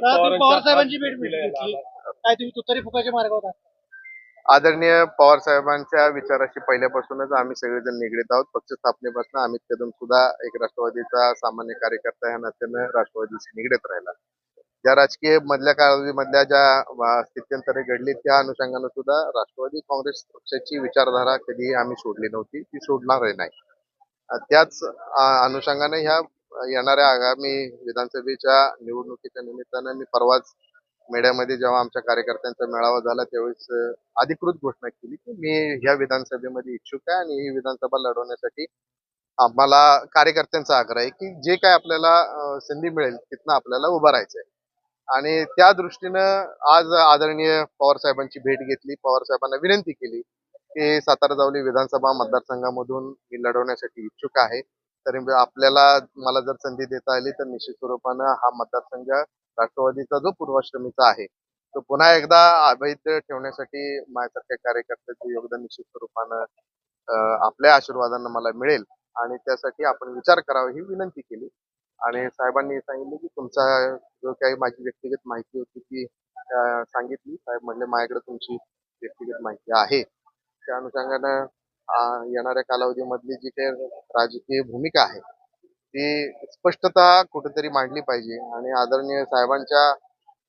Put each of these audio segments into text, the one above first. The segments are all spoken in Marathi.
तुम्ही पवार साहेबांची भेट घेतली. काय तुम्ही तुतारी फुकाच्या मार्गावर आहात? आदरणीय पवार साहेबांच्या विचाराशी पहिल्यापासूनच आम्ही सगळेजण निगडीत आहोत. पक्ष स्थापनेपासून अमित कदम सुद्धा एक राष्ट्रवादीचा सामान्य कार्यकर्ता ह्या नात्यानं राष्ट्रवादीशी निगडीत राहिला. ज्या राजकीय मधल्या काळामधल्या ज्या अं, स्थित्यंतरे घडली त्या अनुषंगानं सुद्धा राष्ट्रवादी काँग्रेस पक्षाची विचारधारा कधीही आम्ही सोडली नव्हती. ती सोडणारही नाही. अं, त्याच अं, अनुषंगानं ह्या येणाऱ्या आगामी विधानसभेच्या निवडणुकीच्या निमित्तानं मी परवाच मीडियामध्ये जेव्हा आमच्या कार्यकर्त्यांचा मेळावा झाला त्यावेळेस अधिकृत घोषणा केली की मी ह्या विधानसभेमध्ये इच्छुक आहे आणि ही विधानसभा लढवण्यासाठी आम्हाला कार्यकर्त्यांचा आग्रह आहे की जे काय आपल्याला संधी मिळेल तिथनं आपल्याला उभं राहायचं आहे आणि त्या दृष्टीनं आज आदरणीय पवार साहेबांची भेट घेतली. पवार साहेबांना विनंती केली की सातारा जावली विधानसभा मतदारसंघामधून मी लढवण्यासाठी इच्छुक आहे. तरी आपल्याला मला जर संधी देता आली तर निश्चित स्वरूपानं हा मतदारसंघ राष्ट्रवादीचा जो पूर्वाश्रमीचा आहे तो पुन्हा एकदा अवैध ठेवण्यासाठी माझ्यासारख्या कार्यकर्त्याचं योगदान निश्चित स्वरूपानं आपल्या आशीर्वादानं मला मिळेल. आणि त्यासाठी आपण विचार करावा ही विनंती केली. आणि साहेबांनी सांगितलं की तुमचा जो काही माझी व्यक्तिगत माहिती होती ती सांगितली. साहेब म्हणले माझ्याकडे तुमची व्यक्तिगत माहिती आहे. त्या अनुषंगानं येणाऱ्या कालावधीमधली जी काही राजकीय भूमिका आहे ती स्पष्टता कुठेतरी मांडली पाहिजे. आणि आदरणीय साहेबांच्या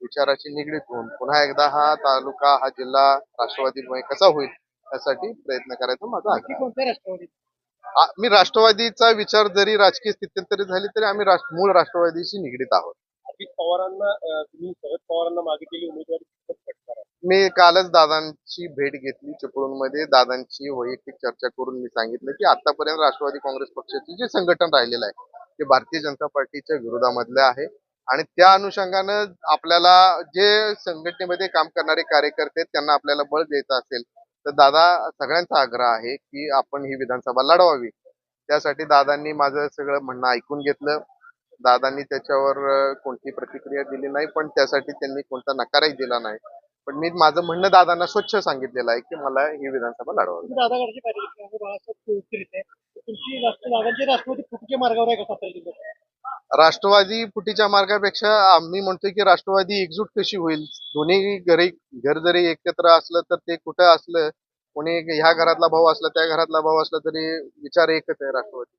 विचाराची निगडीत होऊन पुन्हा एकदा हा तालुका हा जिल्हा राष्ट्रवादीमुळे कसा होईल यासाठी प्रयत्न करायचा माझा राष्ट्रवादी? आ- मी राष्ट्रवादीचा विचार जरी राजकीय स्थित्यंतरी झाली तरी आम्ही राष्ट्र- मूळ राष्ट्रवादीशी निगडीत आहोत. अजित पवारांना तुम्ही शरद पवारांना मागितलेली उमेदवारी पटकरा मी कालच दादांची भेट घेतली चिपळूणमध्ये. दादांची वैयक्तिक चर्चा करून मी सांगितलं की आतापर्यंत राष्ट्रवादी काँग्रेस पक्षाचे जे संघटन राहिलेलं आहे ते भारतीय जनता पार्टीच्या विरोधामधलं आहे. आणि त्या अनुषंगानं आपल्याला जे संघटनेमध्ये काम करणारे कार्यकर्ते त्यांना आपल्याला बळ द्यायचं असेल तर दादा सगळ्यांचा आग्रह आहे की आपण ही विधानसभा लढवावी. त्यासाठी दादांनी माझं सगळं म्हणणं ऐकून घेतलं. दादांनी त्याच्यावर कोणती प्रतिक्रिया दिली नाही पण त्यासाठी त्यांनी कोणता नकारही दिला नाही. पण मी माझं म्हणणं दादांना स्वच्छ सांगितलेलं आहे की मला ही विधानसभा लढवावी बाळासाहेब आहे. तुमची दादांची राष्ट्रवादी फुकाच्या मार्गावर आहे का सातारा जिल्ह्यात? राष्ट्रवादी फुटीच्या मार्गापेक्षा आम्ही म्हणतोय की राष्ट्रवादी एकजूट कशी होईल? दोन्ही घरी घर जरी एकत्र असलं तर ते कुठं असलं? कोणी ह्या घरातला भाऊ असला त्या घरातला भाऊ असला तरी विचार एकच आहे राष्ट्रवादी